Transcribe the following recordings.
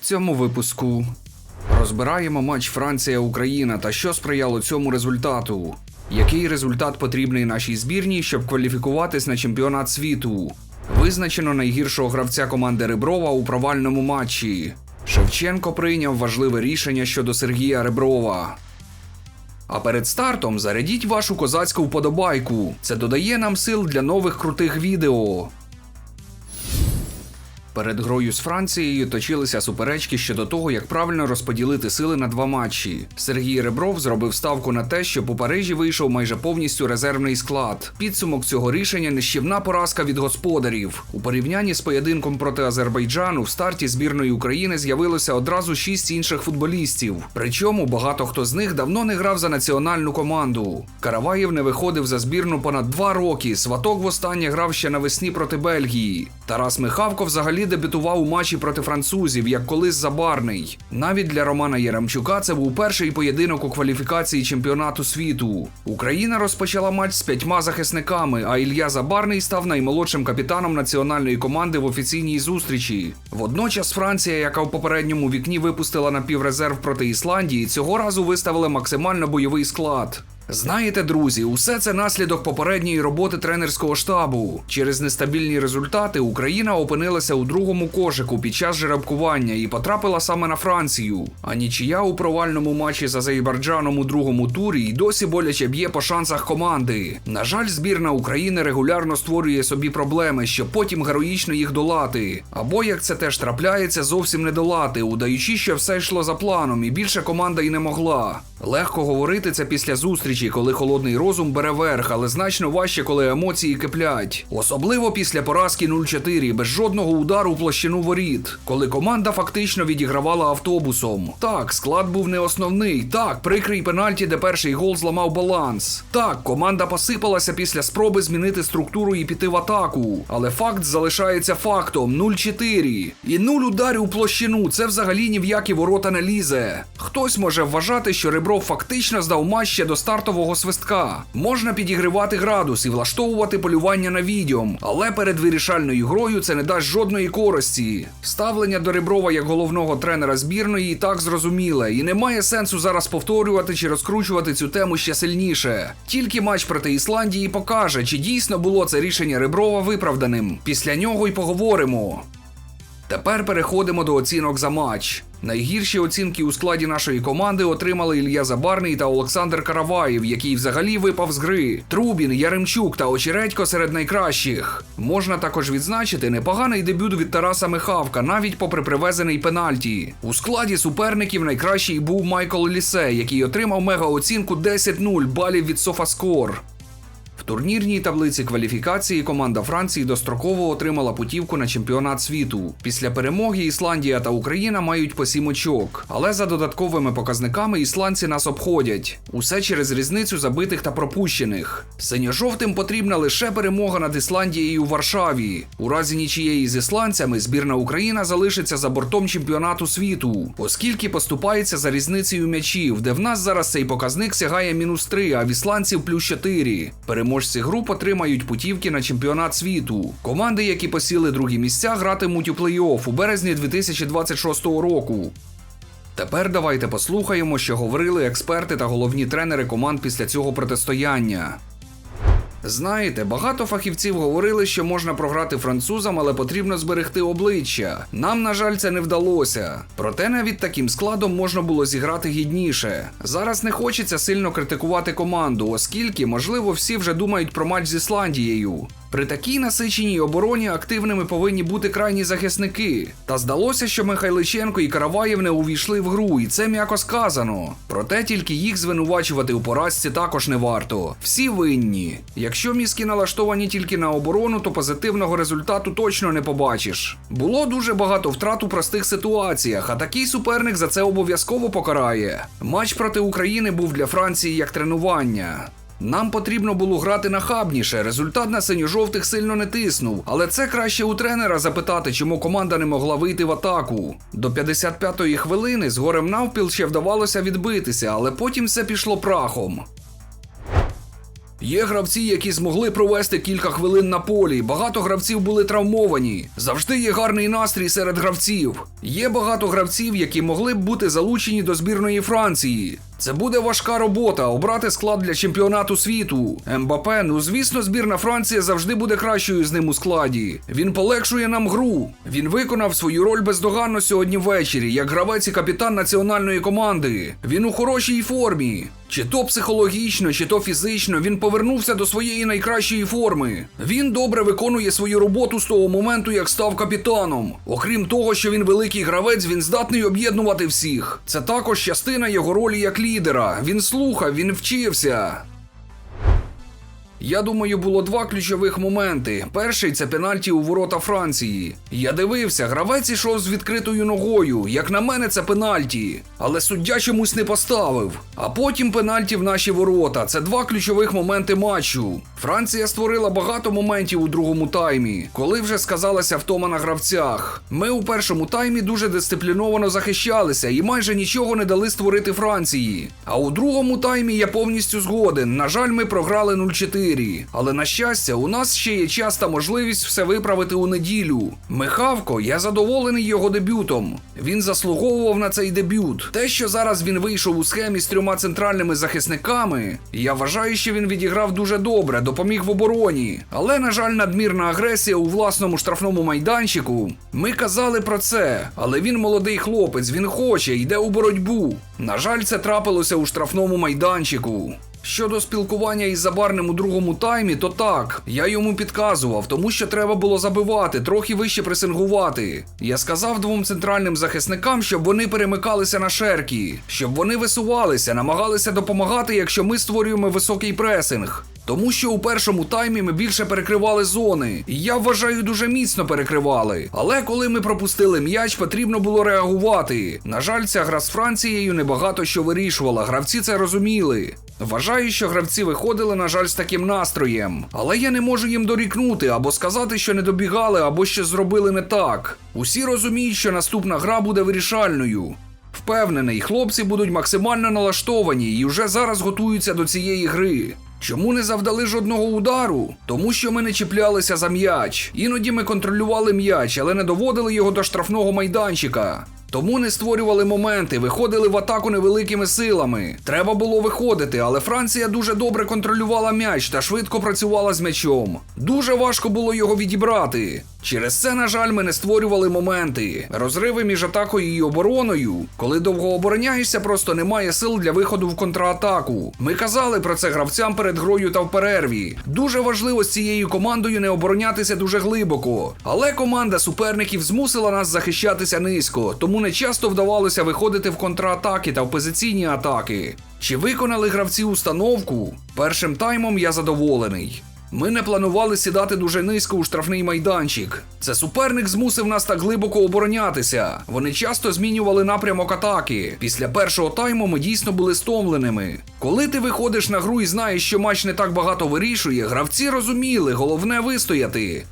цьому випуску розбираємо матч Франція-Україна та що сприяло цьому результату. Який результат потрібний нашій збірній, щоб кваліфікуватись на чемпіонат світу? Визначено найгіршого гравця команди Реброва у провальному матчі. Шевченко прийняв важливе рішення щодо Сергія Реброва. А перед стартом зарядіть вашу козацьку вподобайку. Це додає нам сил для нових крутих відео. Перед грою з Францією точилися суперечки щодо того, як правильно розподілити сили на два матчі. Сергій Ребров зробив ставку на те, що у Парижі вийшов майже повністю резервний склад. Підсумок цього рішення нищівна поразка від господарів. У порівнянні з поєдинком проти Азербайджану в старті збірної України з'явилося одразу шість інших футболістів. Причому багато хто з них давно не грав за національну команду. Караваєв не виходив за збірну понад два роки. Сваток востаннє грав ще навесні проти Бельгії. Тарас Михавко взагалі дебютував у матчі проти французів, як колись забарний. Навіть для Романа Яремчука це був перший поєдинок у кваліфікації чемпіонату світу. Україна розпочала матч з п'ятьма захисниками, а Ілля Забарний став наймолодшим капітаном національної команди в офіційній зустрічі. Водночас Франція, яка в попередньому вікні випустила напіврезерв проти Ісландії, цього разу виставили максимально бойовий склад. Знаєте, друзі, усе це наслідок попередньої роботи тренерського штабу. Через нестабільні результати Україна опинилася у другому кошику під час жеребкування і потрапила саме на Францію. А нічия у провальному матчі з Азербайджаном у другому турі й досі боляче б'є по шансах команди. На жаль, збірна України регулярно створює собі проблеми, щоб потім героїчно їх долати. Або як це теж трапляється, зовсім не долати, удаючи, що все йшло за планом, і більше команда й не могла. Легко говорити це після зустрічі, коли холодний розум бере верх, але значно важче, коли емоції киплять. Особливо після поразки 0-4, без жодного удару в площину воріт, коли команда фактично відігравала автобусом. Так, склад був не основний. Так, прикрий пенальті, де перший гол зламав баланс. Так, команда посипалася після спроби змінити структуру і піти в атаку. Але факт залишається фактом: 0-4. І 0 ударів у площину. Це взагалі ні в які ворота не лізе. Хтось може вважати, що Ребров фактично здав матч ще до стартового свистка. Можна підігривати градус і влаштовувати полювання на відьом, але перед вирішальною грою це не дасть жодної користі. Ставлення до Реброва як головного тренера збірної і так зрозуміле, і немає сенсу зараз повторювати чи розкручувати цю тему ще сильніше. Тільки матч проти Ісландії покаже, чи дійсно було це рішення Реброва виправданим. Після нього й поговоримо. Тепер переходимо до оцінок за матч. Найгірші оцінки у складі нашої команди отримали Ілля Забарний та Олександр Караваєв, який взагалі випав з гри. Трубін, Яремчук та Очередько серед найкращих. Можна також відзначити непоганий дебют від Тараса Михавка, навіть попри привезений пенальті. У складі суперників найкращий був Майкл Лісе, який отримав мегаоцінку 10-0 балів від Софаскор. Турнірній таблиці кваліфікації команда Франції достроково отримала путівку на чемпіонат світу. Після перемоги Ісландія та Україна мають по сім очок, але за додатковими показниками ісландці нас обходять. Усе через різницю забитих та пропущених. Синьо-жовтим потрібна лише перемога над Ісландією у Варшаві. У разі нічієї з ісландцями збірна Україна залишиться за бортом чемпіонату світу, оскільки поступається за різницею м'ячів, де в нас зараз цей показник сягає мінус 3, а в ісландців плюс 4. Переможці груп отримають путівки на чемпіонат світу. Команди, які посіли другі місця, гратимуть у плей-офф у березні 2026 року. Тепер давайте послухаємо, що говорили експерти та головні тренери команд після цього протистояння. Знаєте, багато фахівців говорили, що можна програти французам, але потрібно зберегти обличчя. Нам, на жаль, це не вдалося. Проте навіть таким складом можна було зіграти гідніше. Зараз не хочеться сильно критикувати команду, оскільки, можливо, всі вже думають про матч з Ісландією. При такій насиченій обороні активними повинні бути крайні захисники. Та здалося, що Михайличенко і Караваєв не увійшли в гру, і це м'яко сказано. Проте тільки їх звинувачувати у поразці також не варто. Всі винні. Якщо мізки налаштовані тільки на оборону, то позитивного результату точно не побачиш. Було дуже багато втрат у простих ситуаціях, а такий суперник за це обов'язково покарає. Матч проти України був для Франції як тренування. Нам потрібно було грати нахабніше. Результат на синьо-жовтих сильно не тиснув, але це краще у тренера запитати, чому команда не могла вийти в атаку. До 55-ї хвилини з горем навпіл ще вдавалося відбитися, але потім все пішло прахом. Є гравці, які змогли провести кілька хвилин на полі. Багато гравців були травмовані. Завжди є гарний настрій серед гравців. Є багато гравців, які могли б бути залучені до збірної Франції. Це буде важка робота обрати склад для чемпіонату світу. Мбапе, ну звісно, збірна Франція завжди буде кращою з ним у складі. Він полегшує нам гру. Він виконав свою роль бездоганно сьогодні ввечері, як гравець і капітан національної команди. Він у хорошій формі. Чи то психологічно, чи то фізично, він повернувся до своєї найкращої форми. Він добре виконує свою роботу з того моменту, як став капітаном. Окрім того, що він великий гравець, він здатний об'єднувати всіх. Це також частина його ролі як лідера. Він слухав, він вчився. Я думаю, було два ключових моменти. Перший це пенальті у ворота Франції. Я дивився, гравець ішов з відкритою ногою. Як на мене, це пенальті. Але суддя чомусь не поставив. А потім пенальті в наші ворота. Це два ключових моменти матчу. Франція створила багато моментів у другому таймі, коли вже сказалася втома на гравцях. Ми у першому таймі дуже дисципліновано захищалися і майже нічого не дали створити Франції. А у другому таймі я повністю згоден. На жаль, ми програли 0-4. Але на щастя, у нас ще є час та можливість все виправити у неділю. Михавко, я задоволений його дебютом. Він заслуговував на цей дебют. Те, що зараз він вийшов у схемі з трьома центральними захисниками, я вважаю, що він відіграв дуже добре, допоміг в обороні. Але, на жаль, надмірна агресія у власному штрафному майданчику. Ми казали про це, але він молодий хлопець, він хоче, йде у боротьбу. На жаль, це трапилося у штрафному майданчику. Щодо спілкування із Забарним у другому таймі, то так, я йому підказував, тому що треба було забивати, трохи вище пресингувати. Я сказав двом центральним захисникам, щоб вони перемикалися на шеркі, щоб вони висувалися, намагалися допомагати, якщо ми створюємо високий пресинг. Тому що у першому таймі ми більше перекривали зони, і я вважаю, дуже міцно перекривали. Але коли ми пропустили м'яч, потрібно було реагувати. На жаль, ця гра з Францією небагато що вирішувала. Гравці це розуміли. Вважаю, що гравці виходили, на жаль, з таким настроєм. Але я не можу їм дорікнути або сказати, що не добігали, або щось зробили не так. Усі розуміють, що наступна гра буде вирішальною. Впевнений, хлопці будуть максимально налаштовані і вже зараз готуються до цієї гри. Чому не завдали жодного удару? Тому що ми не чіплялися за м'яч. Іноді ми контролювали м'яч, але не доводили його до штрафного майданчика. Тому не створювали моменти, виходили в атаку невеликими силами. Треба було виходити, але Франція дуже добре контролювала м'яч та швидко працювала з м'ячом. Дуже важко було його відібрати. Через це, на жаль, ми не створювали моменти. Розриви між атакою і обороною. Коли довго обороняєшся, просто немає сил для виходу в контратаку. Ми казали про це гравцям перед грою та в перерві. Дуже важливо з цією командою не оборонятися дуже глибоко. Але команда суперників змусила нас захищатися низько, тому не часто вдавалося виходити в контратаки та в позиційні атаки. Чи виконали гравці установку? Першим таймом я задоволений. Ми не планували сідати дуже низько у штрафний майданчик. Це суперник змусив нас так глибоко оборонятися. Вони часто змінювали напрямок атаки. Після першого тайму ми дійсно були стомленими. Коли ти виходиш на гру і знаєш, що матч не так багато вирішує, гравці розуміли, головне вистояти.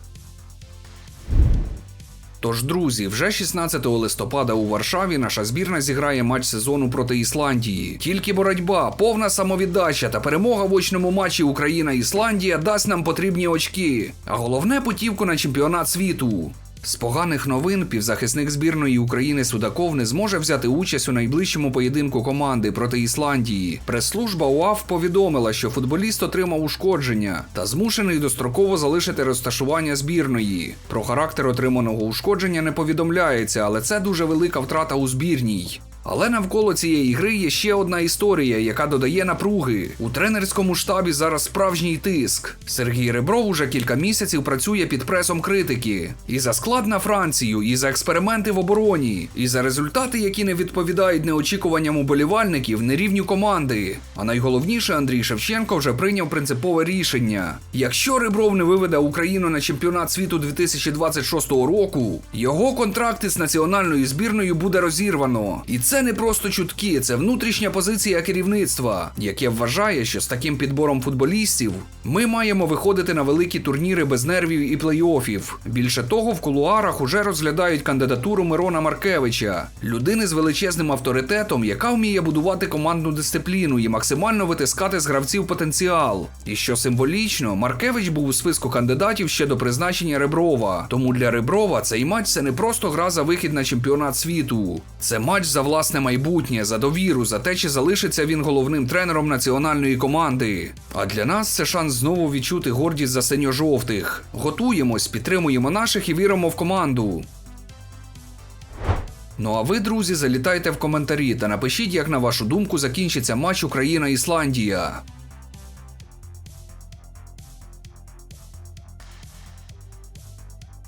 Тож, друзі, вже 16 листопада у Варшаві наша збірна зіграє матч сезону проти Ісландії. Тільки боротьба, повна самовіддача та перемога в очному матчі Україна-Ісландія дасть нам потрібні очки, а головне путівку на чемпіонат світу. З поганих новин півзахисник збірної України Судаков не зможе взяти участь у найближчому поєдинку команди проти Ісландії. Прес-служба УАФ повідомила, що футболіст отримав ушкодження та змушений достроково залишити розташування збірної. Про характер отриманого ушкодження не повідомляється, але це дуже велика втрата у збірній. Але навколо цієї гри є ще одна історія, яка додає напруги. У тренерському штабі зараз справжній тиск. Сергій Ребров уже кілька місяців працює під пресом критики. І за склад на Францію, і за експерименти в обороні, і за результати, які не відповідають неочікуванням уболівальників, не рівню команди. А найголовніше, Андрій Шевченко вже прийняв принципове рішення: якщо Ребров не виведе Україну на чемпіонат світу 2026 року, його контракт із національною збірною буде розірвано. І це не просто чутки, це внутрішня позиція керівництва, яке вважає, що з таким підбором футболістів ми маємо виходити на великі турніри без нервів і плей-офів. Більше того, в кулуарах уже розглядають кандидатуру Мирона Маркевича, людини з величезним авторитетом, яка вміє будувати командну дисципліну і максимально витискати з гравців потенціал. І що символічно, Маркевич був у списку кандидатів ще до призначення Реброва. Тому для Реброва цей матч це не просто гра за вихід на чемпіонат світу. Це матч за власне майбутнє, за довіру, за те, чи залишиться він головним тренером національної команди. А для нас це шанс знову відчути гордість за синьо-жовтих. Готуємось, підтримуємо наших і віримо в команду. Ну а ви, друзі, залітайте в коментарі та напишіть, як на вашу думку закінчиться матч Україна-Ісландія.